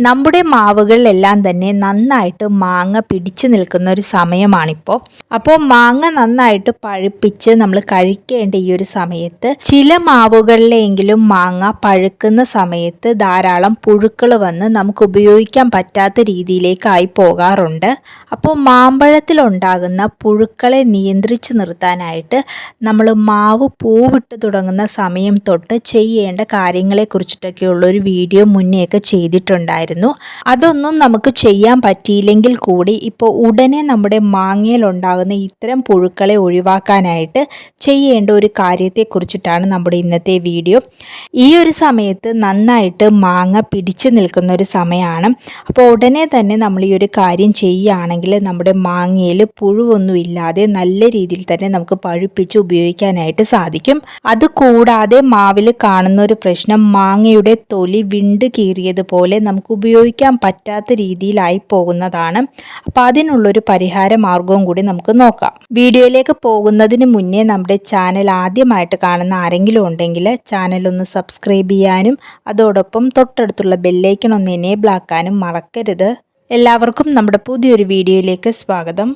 നമ്മുടെ മാവുകളിലെല്ലാം തന്നെ നന്നായിട്ട് മാങ്ങ പിടിച്ചു നിൽക്കുന്ന ഒരു സമയമാണിപ്പോൾ അപ്പോൾ മാങ്ങ നന്നായിട്ട് പഴുപ്പിച്ച് നമ്മൾ കഴിക്കേണ്ട ഈ ഒരു സമയത്ത് ചില മാവുകളിലെങ്കിലും മാങ്ങ പഴുക്കുന്ന സമയത്ത് ധാരാളം പുഴുക്കൾ വന്ന് നമുക്ക് ഉപയോഗിക്കാൻ പറ്റാത്ത രീതിയിലേക്കായി പോകാറുണ്ട്. അപ്പോൾ മാമ്പഴത്തിലുണ്ടാകുന്ന പുഴുക്കളെ നിയന്ത്രിച്ചു നിർത്താനായിട്ട് നമ്മൾ മാവ് പൂവിട്ട് തുടങ്ങുന്ന സമയം തൊട്ട് ചെയ്യേണ്ട കാര്യങ്ങളെക്കുറിച്ചിട്ടൊക്കെയുള്ളൊരു വീഡിയോ മുന്നെയൊക്കെ ചെയ്തിട്ടുണ്ടായിരുന്നു. ഉണ്ടായിരുന്നു. അതൊന്നും നമുക്ക് ചെയ്യാൻ പറ്റിയില്ലെങ്കിൽ കൂടി ഇപ്പോൾ ഉടനെ നമ്മുടെ മാങ്ങയിലുണ്ടാകുന്ന ഇത്തരം പുഴുക്കളെ ഒഴിവാക്കാനായിട്ട് ചെയ്യേണ്ട ഒരു കാര്യത്തെക്കുറിച്ചിട്ടാണ് നമ്മുടെ ഇന്നത്തെ വീഡിയോ. ഈ ഒരു സമയത്ത് നന്നായിട്ട് മാങ്ങ പിടിച്ചു നിൽക്കുന്ന ഒരു സമയമാണ്. അപ്പോൾ ഉടനെ തന്നെ നമ്മൾ ഈ ഒരു കാര്യം ചെയ്യുകയാണെങ്കിൽ നമ്മുടെ മാങ്ങയിൽ പുഴുവൊന്നുമില്ലാതെ നല്ല രീതിയിൽ തന്നെ നമുക്ക് പഴുപ്പിച്ച് ഉപയോഗിക്കാനായിട്ട് സാധിക്കും. അതുകൂടാതെ മാവിൽ കാണുന്ന ഒരു പ്രശ്നം മാങ്ങയുടെ തൊലി വിണ്ട് കീറിയതുപോലെ നമുക്ക് ഉപയോഗിക്കാൻ പറ്റാത്ത രീതിയിലായി പോകുന്നതാണ്. അപ്പോൾ അതിനുള്ളൊരു പരിഹാര മാർഗവും കൂടി നമുക്ക് നോക്കാം. വീഡിയോയിലേക്ക് പോകുന്നതിന് മുന്നേ നമ്മുടെ ചാനൽ ആദ്യമായിട്ട് കാണുന്ന ആരെങ്കിലും ഉണ്ടെങ്കിൽ ചാനൽ ഒന്ന് സബ്സ്ക്രൈബ് ചെയ്യാനും അതോടൊപ്പം തൊട്ടടുത്തുള്ള ബെല്ലൈക്കൺ ഒന്ന് എനേബിൾ ആക്കാനും മറക്കരുത്. എല്ലാവർക്കും നമ്മുടെ പുതിയൊരു വീഡിയോയിലേക്ക് സ്വാഗതം.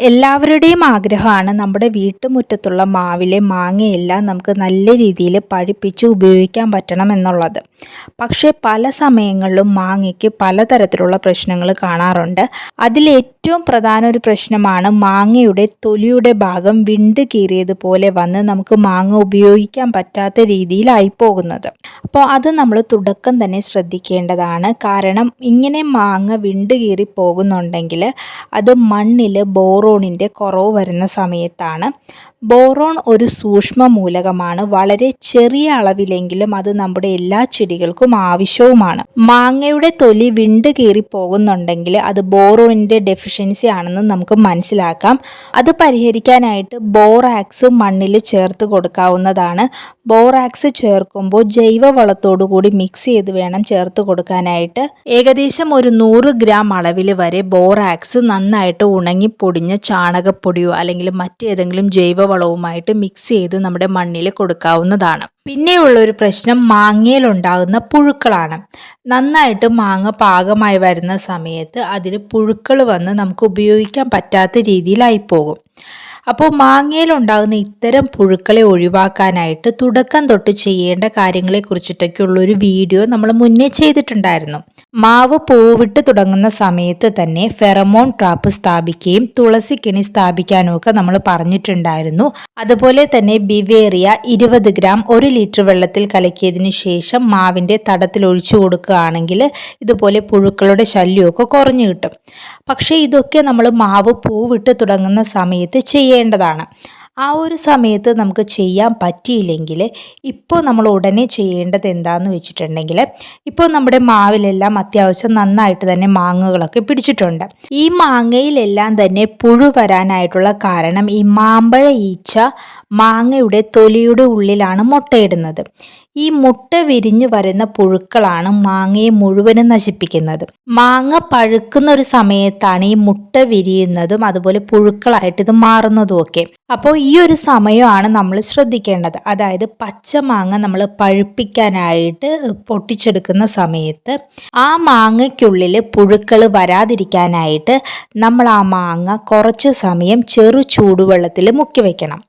എല്ലാവരുടെയും ആഗ്രഹമാണ് നമ്മുടെ വീട്ടുമുറ്റത്തുള്ള മാവിലെ മാങ്ങയെല്ലാം നമുക്ക് നല്ല രീതിയിൽ പഴിപ്പിച്ച് ഉപയോഗിക്കാൻ പറ്റണം എന്നുള്ളത്. പക്ഷേ പല സമയങ്ങളിലും മാങ്ങയ്ക്ക് പലതരത്തിലുള്ള പ്രശ്നങ്ങൾ കാണാറുണ്ട്. അതിലേറ്റവും പ്രധാന ഒരു പ്രശ്നമാണ് മാങ്ങയുടെ തൊലിയുടെ ഭാഗം വിണ്ട് കീറിയതുപോലെ വന്ന് നമുക്ക് മാങ്ങ ഉപയോഗിക്കാൻ പറ്റാത്ത രീതിയിലായി പോകുന്നത്. അപ്പോൾ അത് നമ്മൾ തുടക്കം തന്നെ ശ്രദ്ധിക്കേണ്ടതാണ്. കാരണം ഇങ്ങനെ മാങ്ങ വിണ്ട് കീറി പോകുന്നുണ്ടെങ്കിൽ അത് മണ്ണിൽ ബോറോണിന്റെ കുറവ് വരുന്ന സമയത്താണ്. ബോറോൺ ഒരു സൂക്ഷ്മ മൂലകമാണ് വളരെ ചെറിയ അളവിലെങ്കിലും അത് നമ്മുടെ എല്ലാ ചെടികൾക്കും ആവശ്യവുമാണ്. മാങ്ങയുടെ തൊലി വിണ്ട് കീറി പോകുന്നുണ്ടെങ്കിൽ അത് ബോറോണിന്റെ ഡെഫിഷ്യൻസി ആണെന്ന് നമുക്ക് മനസ്സിലാക്കാം. അത് പരിഹരിക്കാനായിട്ട് ബോറാക്സ് മണ്ണിൽ ചേർത്ത് കൊടുക്കാവുന്നതാണ്. ബോറാക്സ് ചേർക്കുമ്പോൾ ജൈവവളത്തോടു കൂടി മിക്സ് ചെയ്ത് വേണം ചേർത്ത് കൊടുക്കാനായിട്ട്. ഏകദേശം ഒരു നൂറ് ഗ്രാം അളവിൽ വരെ ബോറാക്സ് നന്നായിട്ട് ഉണങ്ങി പൊടിഞ്ഞ ചാണകപ്പൊടിയോ അല്ലെങ്കിൽ മറ്റേതെങ്കിലും ജൈവ വളവുമായിട്ട് മിക്സ് ചെയ്ത് നമ്മുടെ മണ്ണിൽ കൊടുക്കാവുന്നതാണ്. പിന്നെയുള്ള ഒരു പ്രശ്നം മാങ്ങയിലുണ്ടാകുന്ന പുഴുക്കളാണ്. നന്നായിട്ട് മാങ്ങ പാകമായി വരുന്ന സമയത്ത് അതിൽ പുഴുക്കൾ വന്ന് നമുക്ക് ഉപയോഗിക്കാൻ പറ്റാത്ത രീതിയിലായി പോകും. അപ്പോൾ മാങ്ങയിലുണ്ടാകുന്ന ഇത്തരം പുഴുക്കളെ ഒഴിവാക്കാനായിട്ട് തുടക്കം തൊട്ട് ചെയ്യേണ്ട കാര്യങ്ങളെക്കുറിച്ചിട്ടൊക്കെയുള്ള ഒരു വീഡിയോ നമ്മൾ മുന്നേ ചെയ്തിട്ടുണ്ടായിരുന്നു. മാവ് പൂവിട്ട് തുടങ്ങുന്ന സമയത്ത് തന്നെ ഫെറമോൺ ട്രാപ്പ് സ്ഥാപിക്കുകയും തുളസി കിണി സ്ഥാപിക്കാനും ഒക്കെ നമ്മൾ പറഞ്ഞിട്ടുണ്ടായിരുന്നു. അതുപോലെ തന്നെ ബിവേറിയ ഇരുപത് ഗ്രാം ഒരു ലിറ്റർ വെള്ളത്തിൽ കലക്കിയതിനു ശേഷം മാവിന്റെ തടത്തിൽ ഒഴിച്ചു കൊടുക്കുകയാണെങ്കിൽ ഇതുപോലെ പുഴുക്കളുടെ ശല്യമൊക്കെ കുറഞ്ഞു കിട്ടും. പക്ഷേ ഇതൊക്കെ നമ്മൾ മാവ് പൂവിട്ട് തുടങ്ങുന്ന സമയത്ത് ചെയ്യേണ്ടതാണ്. ആ ഒരു സമയത്ത് നമുക്ക് ചെയ്യാൻ പറ്റിയില്ലെങ്കിൽ ഇപ്പോൾ നമ്മൾ ഉടനെ ചെയ്യേണ്ടത് എന്താണെന്ന് വെച്ചിട്ടുണ്ടെങ്കിൽ ഇപ്പോൾ നമ്മുടെ മാവിലെല്ലാം അത്യാവശ്യം നന്നായിട്ട് തന്നെ മാങ്ങകളൊക്കെ പിടിച്ചിട്ടുണ്ട്. ഈ മാങ്ങയിലെല്ലാം തന്നെ പുഴു വരാനായിട്ടുള്ള കാരണം ഈ മാമ്പഴ ഈച്ച മാങ്ങയുടെ തൊലിയുടെ ഉള്ളിലാണ് മുട്ടയിടുന്നത്. ഈ മുട്ട വിരിഞ്ഞു വരുന്ന പുഴുക്കളാണ് മാങ്ങയെ മുഴുവനും നശിപ്പിക്കുന്നത്. മാങ്ങ പഴുക്കുന്ന ഒരു സമയത്താണ് ഈ മുട്ട വിരിയുന്നതും അതുപോലെ പുഴുക്കളായിട്ട് ഇത് മാറുന്നതും ഒക്കെ അപ്പോൾ ഈ ഒരു സമയമാണ് നമ്മൾ ശ്രദ്ധിക്കേണ്ടത്. അതായത് പച്ച മാങ്ങ നമ്മൾ പഴുപ്പിക്കാനായിട്ട് പൊട്ടിച്ചെടുക്കുന്ന സമയത്ത് ആ മാങ്ങയ്ക്കുള്ളിൽ പുഴുക്കൾ വരാതിരിക്കാനായിട്ട് നമ്മൾ ആ മാങ്ങ കുറച്ച് സമയം ചെറു ചൂടുവെള്ളത്തിൽ മുക്കി വെക്കണം.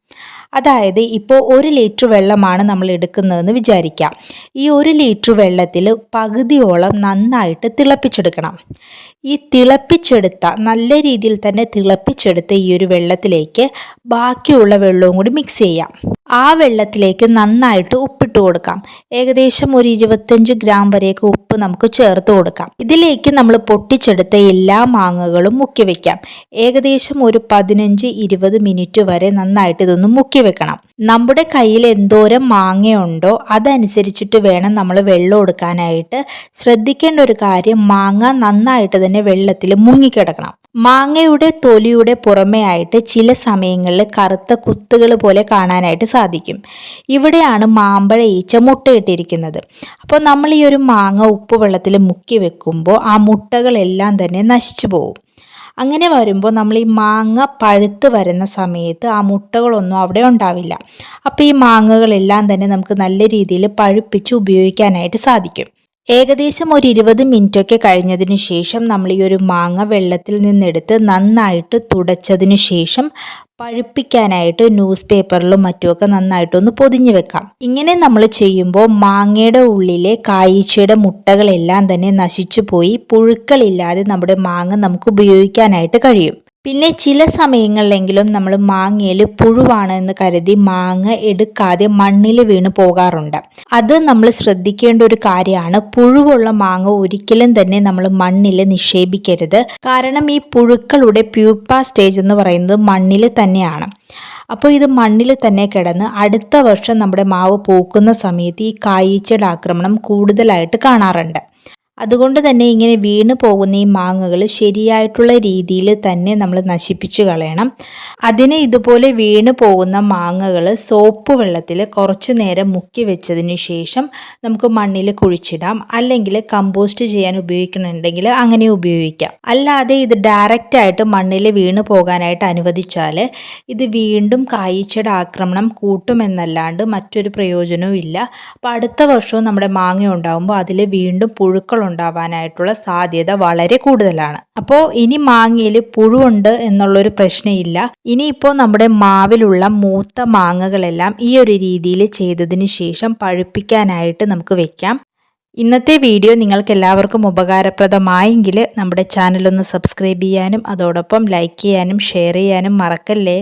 അതായത് ഇപ്പോൾ ഒരു ലിറ്റർ വെള്ളമാണ് നമ്മൾ എടുക്കുന്നതെന്ന് വിചാരിക്കാം. ഈ ഒരു ലിറ്റർ വെള്ളത്തിൽ പകുതിയോളം നന്നായിട്ട് തിളപ്പിച്ചെടുക്കണം. ഈ തിളപ്പിച്ചെടുത്ത നല്ല രീതിയിൽ തന്നെ തിളപ്പിച്ചെടുത്ത ഈ ഒരു വെള്ളത്തിലേക്ക് ബാക്കിയുള്ള വെള്ളവും കൂടി മിക്സ് ചെയ്യാം. ആ വെള്ളത്തിലേക്ക് നന്നായിട്ട് ഉപ്പിട്ട് കൊടുക്കാം. ഏകദേശം ഒരു ഇരുപത്തഞ്ച് ഗ്രാം വരെയൊക്കെ ഉപ്പ് നമുക്ക് ചേർത്ത് കൊടുക്കാം. ഇതിലേക്ക് നമ്മൾ പൊട്ടിച്ചെടുത്ത എല്ലാ മാങ്ങകളും മുക്കി വെക്കാം. ഏകദേശം ഒരു പതിനഞ്ച് ഇരുപത് മിനിറ്റ് വരെ നന്നായിട്ട് ഇതൊന്ന് മുക്കി വെക്കണം. നമ്മുടെ കയ്യിൽ എന്തോരം മാങ്ങയുണ്ടോ അതനുസരിച്ചിട്ട് വേണം നമ്മൾ വെള്ളം എടുക്കാനായിട്ട്. ശ്രദ്ധിക്കേണ്ട ഒരു കാര്യം മാങ്ങ നന്നായിട്ട് തന്നെ വെള്ളത്തിൽ മുങ്ങിക്കിടക്കണം. മാങ്ങയുടെ തൊലിയുടെ പുറമേ ആയിട്ട് ചില സമയങ്ങളിൽ കറുത്ത കുത്തുകൾ പോലെ കാണാനായിട്ട് സാധിക്കും. ഇവിടെയാണ് മാമ്പഴ ഈച്ച മുട്ടയിട്ടിരിക്കുന്നത്. അപ്പോൾ നമ്മൾ ഈ ഒരു മാങ്ങ ഉപ്പ് വെള്ളത്തിൽ മുക്കി വെക്കുമ്പോൾ ആ മുട്ടകളെല്ലാം തന്നെ നശിച്ചു പോകും അങ്ങനെ വരുമ്പോൾ നമ്മൾ ഈ മാങ്ങ പഴുത്ത് വരുന്ന സമയത്ത് ആ മുട്ടകളൊന്നും അവിടെ ഉണ്ടാവില്ല. അപ്പോൾ ഈ മാങ്ങകളെല്ലാം തന്നെ നമുക്ക് നല്ല രീതിയിൽ പഴുപ്പിച്ച് ഉപയോഗിക്കാനായിട്ട് സാധിക്കും. ഏകദേശം ഒരു ഇരുപത് മിനിറ്റൊക്കെ കഴിഞ്ഞതിന് ശേഷം നമ്മൾ ഈ ഒരു മാങ്ങ വെള്ളത്തിൽ നിന്നെടുത്ത് നന്നായിട്ട് തുടച്ചതിന് ശേഷം പഴുപ്പിക്കാനായിട്ട് ന്യൂസ് പേപ്പറിലും മറ്റുമൊക്കെ നന്നായിട്ടൊന്ന് പൊതിഞ്ഞു വെക്കാം. ഇങ്ങനെ നമ്മൾ ചെയ്യുമ്പോൾ മാങ്ങയുടെ ഉള്ളിലെ കായ്ച്ചയുടെ മുട്ടകളെല്ലാം തന്നെ നശിച്ചു പോയി. പുഴുക്കളില്ലാതെ നമ്മുടെ മാങ്ങ നമുക്ക് ഉപയോഗിക്കാനായിട്ട് കഴിയും. പിന്നെ ചില സമയങ്ങളിലെങ്കിലും നമ്മൾ മാങ്ങയിൽ പുഴുവാണ് എന്ന് കരുതി മാങ്ങ എടുക്കാതെ മണ്ണിൽ വീണ് പോകാറുണ്ട്. അത് നമ്മൾ ശ്രദ്ധിക്കേണ്ട ഒരു കാര്യമാണ്. പുഴുവുള്ള മാങ്ങ ഒരിക്കലും തന്നെ നമ്മൾ മണ്ണിൽ നിക്ഷേപിക്കരുത്. കാരണം ഈ പുഴുക്കളുടെ പ്യൂപ്പ സ്റ്റേജ് എന്ന് പറയുന്നത് മണ്ണിൽ തന്നെയാണ്. അപ്പോൾ ഇത് മണ്ണിൽ തന്നെ കിടന്ന് അടുത്ത വർഷം നമ്മുടെ മാവ് പൂക്കുന്ന സമയത്ത് ഈ കായ്ച്ചയുടെ ആക്രമണം കൂടുതലായിട്ട് കാണാറുണ്ട്. അതുകൊണ്ട് തന്നെ ഇങ്ങനെ വീണ് പോകുന്ന ഈ മാങ്ങകൾ ശരിയായിട്ടുള്ള രീതിയിൽ തന്നെ നമ്മൾ നശിപ്പിച്ച് കളയണം. അതിന് ഇതുപോലെ വീണ് പോകുന്ന മാങ്ങകൾ സോപ്പ് വെള്ളത്തിൽ കുറച്ചു നേരം മുക്കി വെച്ചതിന് ശേഷം നമുക്ക് മണ്ണിൽ കുഴിച്ചിടാം. അല്ലെങ്കിൽ കമ്പോസ്റ്റ് ചെയ്യാൻ ഉപയോഗിക്കണമെന്നുണ്ടെങ്കിൽ അങ്ങനെ ഉപയോഗിക്കാം. അല്ലാതെ ഇത് ഡയറക്റ്റ് ആയിട്ട് മണ്ണിൽ വീണ് പോകാനായിട്ട് അനുവദിച്ചാൽ ഇത് വീണ്ടും കായ്ച്ചയുടെ ആക്രമണം കൂട്ടുമെന്നല്ലാണ്ട് മറ്റൊരു പ്രയോജനവും ഇല്ല. അപ്പോൾ അടുത്ത വർഷവും നമ്മുടെ മാങ്ങ ഉണ്ടാകുമ്പോൾ അതിൽ വീണ്ടും പുഴുക്കൾ ഉണ്ടാവാനായിട്ടുള്ള സാധ്യത വളരെ കൂടുതലാണ്. അപ്പോൾ ഇനി മാങ്ങയിൽ പുഴുണ്ട് എന്നുള്ളൊരു പ്രശ്നമില്ല ഇനിയിപ്പോൾ നമ്മുടെ മാവിലുള്ള മൂത്ത മാങ്ങകളെല്ലാം ഈ ഒരു രീതിയിൽ ചെയ്തതിന് ശേഷം പഴുപ്പിക്കാനായിട്ട് നമുക്ക് വെക്കാം. ഇന്നത്തെ വീഡിയോ നിങ്ങൾക്ക് എല്ലാവർക്കും ഉപകാരപ്രദമായെങ്കിൽ നമ്മുടെ ചാനലൊന്ന് സബ്സ്ക്രൈബ് ചെയ്യാനും അതോടൊപ്പം ലൈക്ക് ചെയ്യാനും ഷെയർ ചെയ്യാനും മറക്കല്ലേ?